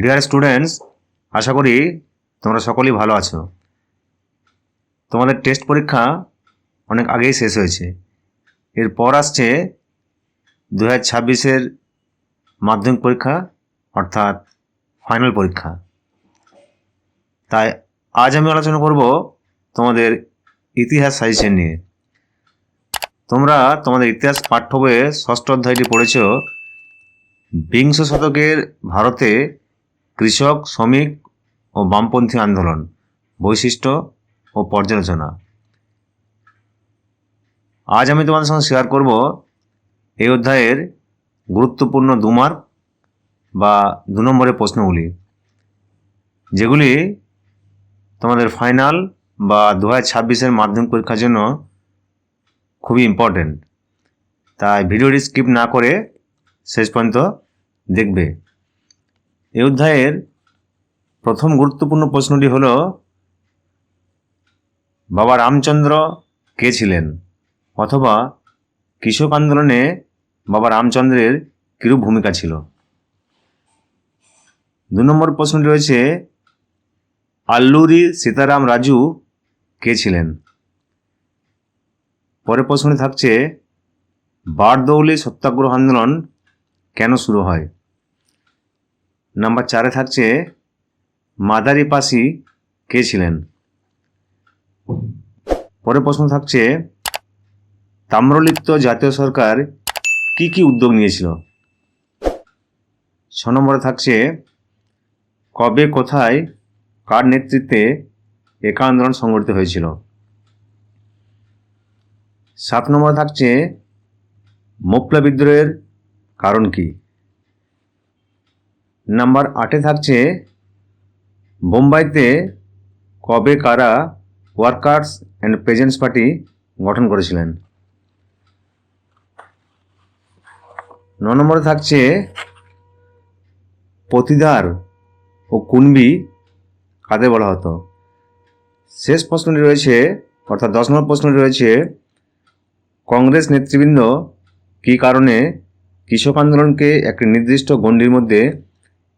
Dear students আশা করি তোমরা সকলেই ভালো আছো। তোমাদের টেস্ট পরীক্ষা অনেক আগেই শেষ হয়েছে। এরপর আসছে দু হাজার ছাব্বিশের মাধ্যমিক পরীক্ষা, অর্থাৎ ফাইনাল পরীক্ষা। তাই আজ আমি আলোচনা করব তোমাদের ইতিহাস সাজেশন নিয়ে। তোমরা তোমাদের ইতিহাস পাঠ্য বইয়ে ষষ্ঠ অধ্যায়টি পড়েছ, বিংশ শতকের ভারতে কৃষক, শ্রমিক ও বামপন্থী আন্দোলন, বৈশিষ্ট্য ও পর্যালোচনা। আজ আমি তোমাদের সঙ্গে শেয়ার করব এই অধ্যায়ের গুরুত্বপূর্ণ দু মার্ক বা দু নম্বরের প্রশ্নগুলি, যেগুলি তোমাদের ফাইনাল বা দু হাজার ছাব্বিশের মাধ্যমিক পরীক্ষার জন্য খুবই ইম্পর্টেন্ট তাই ভিডিওটি স্কিপ না করে শেষ পর্যন্ত দেখবে। এই অধ্যায়ের প্রথম গুরুত্বপূর্ণ প্রশ্নটি হল, বাবা রামচন্দ্র কে ছিলেন? অথবা কৃষক আন্দোলনে বাবা রামচন্দ্রের কিরূপ ভূমিকা ছিল? দু নম্বর প্রশ্নটি রয়েছে, আল্লুরি সীতারাম রাজু কে ছিলেন? পরের প্রশ্নটি থাকছে, বারদৌলি সত্যাগ্রহ আন্দোলন কেন শুরু হয়? নাম্বার চারে থাকছে মাদারি পাসি কে ছিলেন? পরের প্রশ্ন থাকছে, তাম্রলিপ্ত জাতীয় সরকার কি কি উদ্যোগ নিয়েছিল? ছ নম্বরে থাকছে, কবে, কোথায়, কার নেতৃত্বে একা আন্দোলন সংগঠিত হয়েছিল? সাত নম্বরে থাকছে, মোপলা বিদ্রোহের কারণ কি? নাম্বার আটে থাকছে, বোম্বাইতে কবে কারা ওয়ার্কার্স অ্যান্ড পেজেন্টস পার্টি গঠন করেছিলেন? ন নম্বরে থাকছে, পতিদার ও কুনবি কাদের বলা হতো? শেষ প্রশ্নটি রয়েছে, অর্থাৎ দশ নম্বর প্রশ্নটি রয়েছে, কংগ্রেস নেতৃবৃন্দ কী কারণে কৃষক আন্দোলনকে একটি নির্দিষ্ট গণ্ডির মধ্যে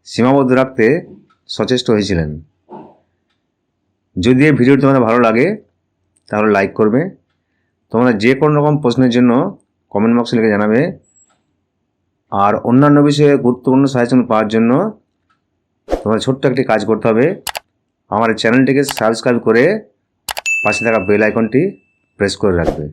সীমাবদ্ধ রাখতে সচেষ্ট হয়েছিলেন। যদি এই ভিডিওটি তোমাদের ভালো লাগে, তাহলে লাইক করবে। তোমরা যে কোনো রকম প্রশ্নের জন্য কমেন্ট বক্সে লিখে জানাবে। আর অন্যান্য বিষয়ে গুরুত্বপূর্ণ সাজেশন পাওয়ার জন্য তোমাদের ছোট্ট একটি কাজ করতে হবে। আমার চ্যানেলটিকে সাবস্ক্রাইব করে পাশে থাকা বেল আইকনটি প্রেস করে রাখবে।